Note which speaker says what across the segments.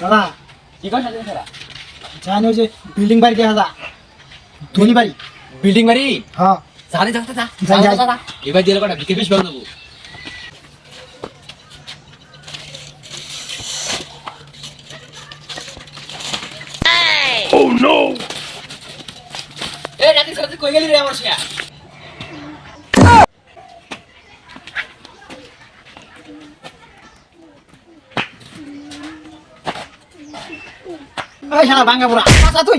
Speaker 1: দাদা
Speaker 2: কি কইছ তুমি সারা
Speaker 1: জানি ওই যে বিল্ডিং বাড়ি দেখা যা ধনী বাড়ি
Speaker 2: বিল্ডিং বাড়ি
Speaker 1: হ্যাঁ
Speaker 2: জানি যাতে যা
Speaker 1: যাই, যাই।
Speaker 2: এবার দিয়ে কটা বিকে বেশ ভালো দেবো এই রাতে সাথে কই গেলি রে আমার শিয়া
Speaker 1: এই শালা ভাঙ্গা পুরা আচ্ছা তুই।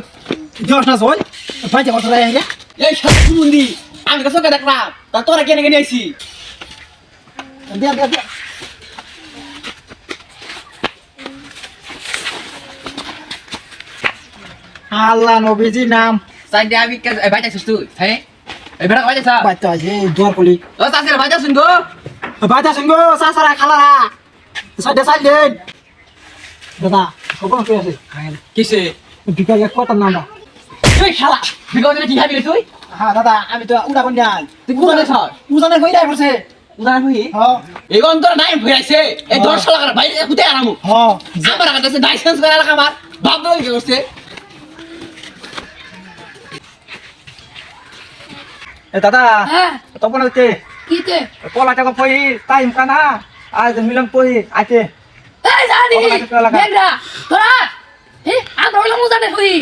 Speaker 1: দিওস না জল পাইতে কত রায় রে
Speaker 2: এই সাথে কুমুন্দি আমি তো চোখে দেখলাম তা তোরা কেনে কেনে আইছি?
Speaker 1: দিয়া দিয়া দিয়া। আল্লাহ নবীজি নাম।
Speaker 2: সাইডে আমি বাইতে আছিস তুই হ্যাঁ? এই বেড়া বাইতে সা
Speaker 1: বাইতে আছে দুয়ার কলি
Speaker 2: ও তাসের বাইতে শুন গো?
Speaker 1: বাইতে সঙ্গ সাসারা খালারা। সাইডে সাইডে দাদা খবর কি আছে
Speaker 2: কিসে?
Speaker 1: বিকাল
Speaker 2: শালা বিগত কি খাবি তুই?
Speaker 1: হ্যাঁ দাদা আমি তো উড়া
Speaker 2: তুই কোথায় ছস
Speaker 1: উজানের হই যাই পড়ছে।
Speaker 2: উদাহরণ হই
Speaker 1: হ্যাঁ।
Speaker 2: নাই ভয়াইছে এই দশ লাগার বাইরে কুতে আরামু
Speaker 1: হ্যাঁ।
Speaker 2: আমার কাছে লাইসেন্স করে এলাকা আমার। বাপ কি করছে?
Speaker 1: এ দাদা
Speaker 3: হ্যাঁ।
Speaker 1: তপন হচ্ছে
Speaker 3: কিতে
Speaker 1: পলা টাকা পই টাইম কানা? আজ মিলন পই আছে
Speaker 3: এই জানি। বেগরা তোরা আমরা হইলাম জানে হই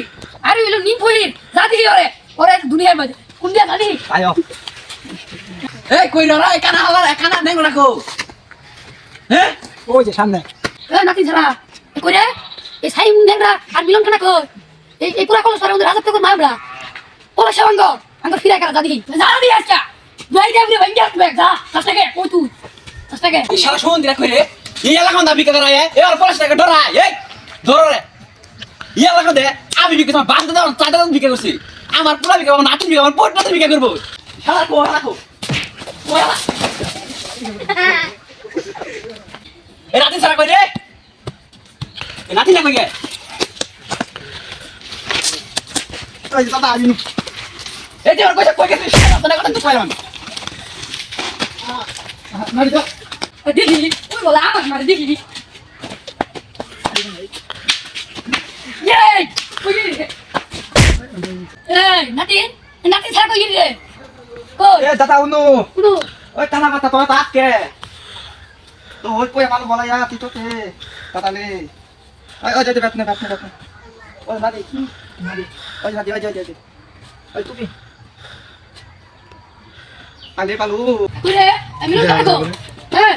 Speaker 3: আর হইলাম নি হই জাতি ওরে ওরে দুনিয়ার মাঝে কোন দিয়া জানি
Speaker 1: আয়ো
Speaker 2: এই কই রা একানা হওয়ার একানা নেই রাখো হ্যাঁ
Speaker 1: ওই যে সামনে
Speaker 3: এ নাতি ছাড়া এ কইরে এই সাই মুন আর মিলন কেন কই এই এই পুরা কলস পারে রাজত্ব কর মাবরা ওলা সঙ্গ আঙ্গ ফিরা করা জানি জানা দি আজকা দুই দেবরি ভাঙ্গা বেগ যা কাছটাকে কই তুই কাছটাকে
Speaker 2: এই শুন দিরা কই রে এই এলাকা না বিকা করা এ আর পলাশ টাকা ডরা এই ধরো রে এই এলাকা দে, আমি বিকে তোমার বাস দাও চাটা দাও বিকে করছি আমার পুরা বিকে আমার নাতুন বিকে আমার পোট নাতুন বিকে করব শালা, কো রাখো এ রাতে সারা কই রে এ, নাতি না কই গে
Speaker 1: ওই দাদা আমি
Speaker 2: এই, যে ওর কইছে কই গেছিস তোরা কথা তো
Speaker 1: তো
Speaker 3: দেখি ওই বলা আমার মারে দেখি এই নাতি নাতি ছাড়া কই রে কই
Speaker 1: এ দাদা উনু।
Speaker 3: কুনু
Speaker 1: ওই টানা মাথা তো তাত কে তো ওই কই আমার বলা ইয়া তুই তো কে দাদা লে ওই ওই যেতে বাতনে বাতনে বাতনে ওই মারি মারি ওই মারি ওই ওই ওই তুমি। আলে পালু।
Speaker 3: কই রে আমি না থাকো হ্যাঁ।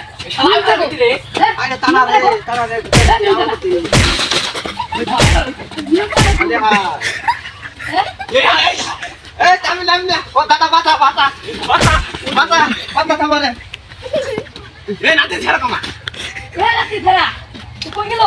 Speaker 2: ছাড়া কমা।
Speaker 3: এ কই গেল?